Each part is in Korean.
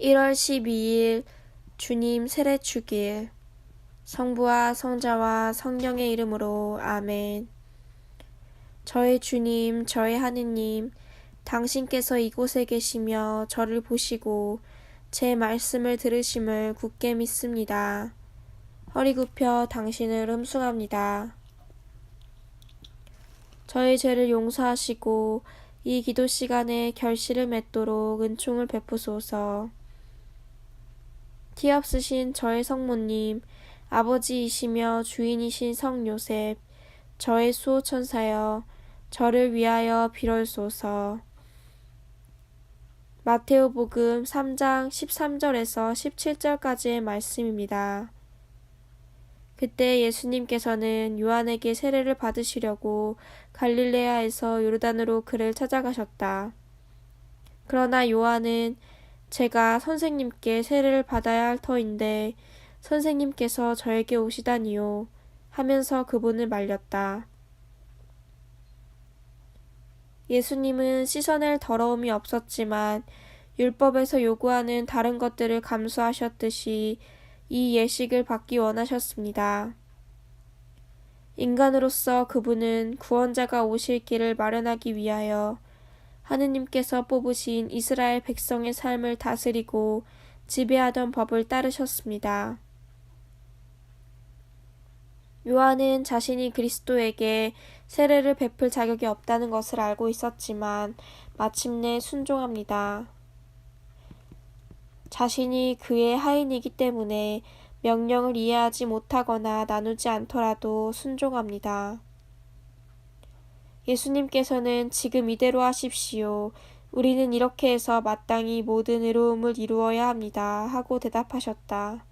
1월 12일 주님 세례 축일 성부와 성자와 성령의 이름으로 아멘. 저의 주님, 저의 하느님, 당신께서 이곳에 계시며 저를 보시고 제 말씀을 들으심을 굳게 믿습니다. 허리 굽혀 당신을 음숭합니다. 저의 죄를 용서하시고 이 기도 시간에 결실을 맺도록 은총을 베푸소서. 티 없으신 저의 성모님, 아버지이시며 주인이신 성 요셉, 저의 수호천사여, 저를 위하여 빌어소서. 마테오복음 3장 13절에서 17절까지의 말씀입니다. 그때 예수님께서는 요한에게 세례를 받으시려고 갈릴레아에서 요르단으로 그를 찾아가셨다. 그러나 요한은 제가 선생님께 세례를 받아야 할 터인데 선생님께서 저에게 오시다니요 하면서 그분을 말렸다. 예수님은 씻어낼 더러움이 없었지만 율법에서 요구하는 다른 것들을 감수하셨듯이 이 예식을 받기 원하셨습니다. 인간으로서 그분은 구원자가 오실 길을 마련하기 위하여 하느님께서 뽑으신 이스라엘 백성의 삶을 다스리고 지배하던 법을 따르셨습니다. 요한은 자신이 그리스도에게 세례를 베풀 자격이 없다는 것을 알고 있었지만 마침내 순종합니다. 자신이 그의 하인이기 때문에 명령을 이해하지 못하거나 나누지 않더라도 순종합니다. 예수님께서는 지금 이대로 하십시오. 우리는 이렇게 해서 마땅히 모든 의로움을 이루어야 합니다. 하고 대답하셨다.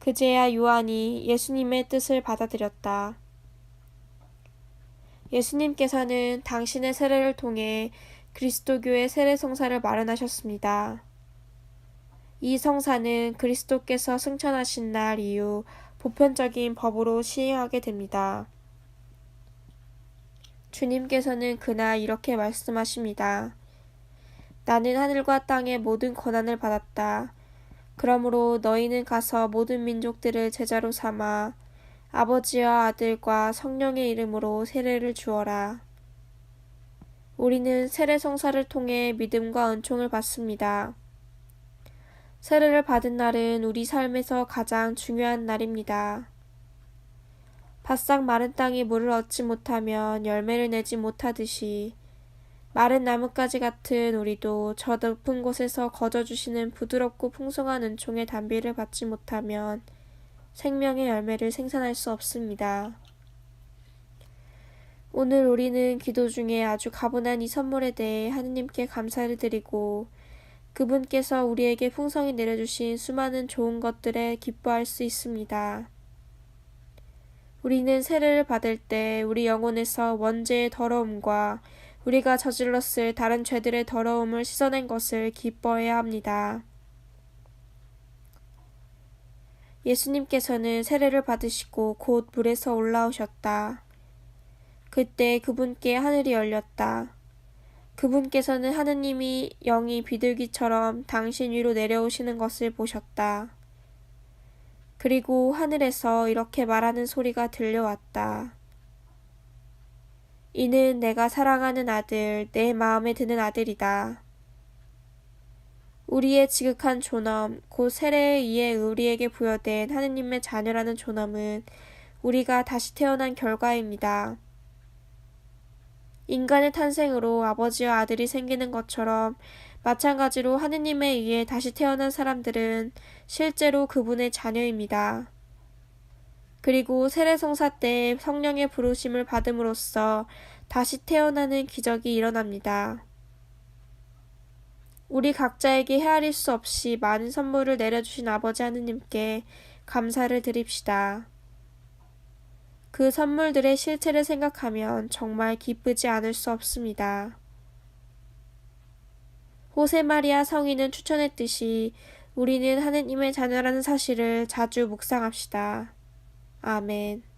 그제야 요한이 예수님의 뜻을 받아들였다. 예수님께서는 당신의 세례를 통해 그리스도교의 세례 성사를 마련하셨습니다. 이 성사는 그리스도께서 승천하신 날 이후 보편적인 법으로 시행하게 됩니다. 주님께서는 그날 이렇게 말씀하십니다. 나는 하늘과 땅의 모든 권한을 받았다. 그러므로 너희는 가서 모든 민족들을 제자로 삼아 아버지와 아들과 성령의 이름으로 세례를 주어라. 우리는 세례 성사를 통해 믿음과 은총을 받습니다. 세례를 받은 날은 우리 삶에서 가장 중요한 날입니다. 바싹 마른 땅이 물을 얻지 못하면 열매를 내지 못하듯이 마른 나뭇가지 같은 우리도 저 높은 곳에서 거저주시는 부드럽고 풍성한 은총의 단비를 받지 못하면 생명의 열매를 생산할 수 없습니다. 오늘 우리는 기도 중에 아주 가분한 이 선물에 대해 하느님께 감사를 드리고 그분께서 우리에게 풍성히 내려주신 수많은 좋은 것들에 기뻐할 수 있습니다. 우리는 세례를 받을 때 우리 영혼에서 원죄의 더러움과 우리가 저질렀을 다른 죄들의 더러움을 씻어낸 것을 기뻐해야 합니다. 예수님께서는 세례를 받으시고 곧 물에서 올라오셨다. 그때 그분께 하늘이 열렸다. 그분께서는 하느님이 영이 비둘기처럼 당신 위로 내려오시는 것을 보셨다. 그리고 하늘에서 이렇게 말하는 소리가 들려왔다. 이는 내가 사랑하는 아들, 내 마음에 드는 아들이다. 우리의 지극한 존엄, 곧 세례에 의해 우리에게 부여된 하느님의 자녀라는 존엄은 우리가 다시 태어난 결과입니다. 인간의 탄생으로 아버지와 아들이 생기는 것처럼 마찬가지로 하느님에 의해 다시 태어난 사람들은 실제로 그분의 자녀입니다. 그리고 세례성사 때 성령의 부르심을 받음으로써 다시 태어나는 기적이 일어납니다. 우리 각자에게 헤아릴 수 없이 많은 선물을 내려주신 아버지 하느님께 감사를 드립시다. 그 선물들의 실체를 생각하면 정말 기쁘지 않을 수 없습니다. 호세마리아 성인은 추천했듯이 우리는 하느님의 자녀라는 사실을 자주 묵상합시다. 아멘.